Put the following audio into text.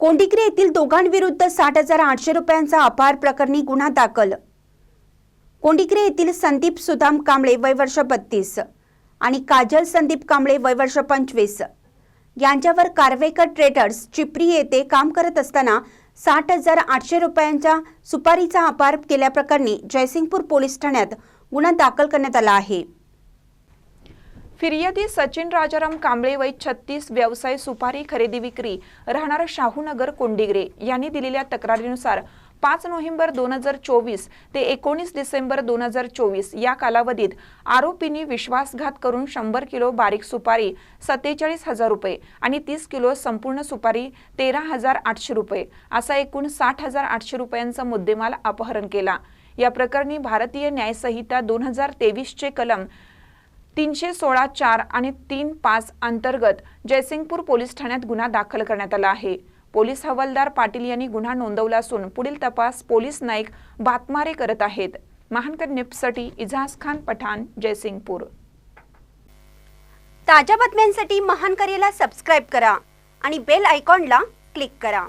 कोंडिग्रे येथील दोघांविरुद्ध साठ हजार आठशे रुपयांचा अपहार प्रकरणी गुन्हा दाखल. कोंडिग्रे येथील संदीप सुदाम कांबळे वय वर्ष बत्तीस आणि काजल संदीप कांबळे वय वर्ष पंचवीस यांच्यावर कारवेकर ट्रेडर्स चिपरी येथे काम करत असताना साठ हजार आठशे रुपयांच्या सुपारीचा अपहार केल्याप्रकरणी जयसिंगपूर पोलीस ठाण्यात गुन्हा दाखल करण्यात आला आहे. फिर्यादी सचिन राजाराम कांबळे वय छत्तीस व्यवसाय सुपारी खरेदी विक्री राहणार शाहूनगर कोंडिग्रे यांनी दिलेल्या तक्रारीनुसार पाच नोव्हेंबर दोन हजार चोवीस ते एकोणीस डिसेंबर दोन हजार चोवीस या कालावधीत आरोपींनी विश्वासघात करून शंभर किलो बारीक सुपारी सत्तेचाळीस हजार रुपये आणि तीस किलो संपूर्ण सुपारी तेरा हजार आठशे रुपये असा एकूण साठ हजार आठशे रुपयांचा मुद्देमाल अपहरण केला. या प्रकरणी भारतीय न्यायसंहिता दोन हजार तेवीसचे कलम तीनशे सोळा चार आणि तीन पाच अंतर्गत जयसिंगपूर पोलीस ठाण्यात गुन्हा दाखल करण्यात आला आहे. पोलीस हवालदार पाटील यांनी गुन्हा नोंदवला असून पुढील तपास पोलीस नाईक बातमारे करत आहेत. महानकर निपसाठी इजाज खान पठाण जयसिंगपूर. ताज्या बातम्यांसाठी महान करेला सबस्क्राईब करा आणि बेल आयकॉनला क्लिक करा.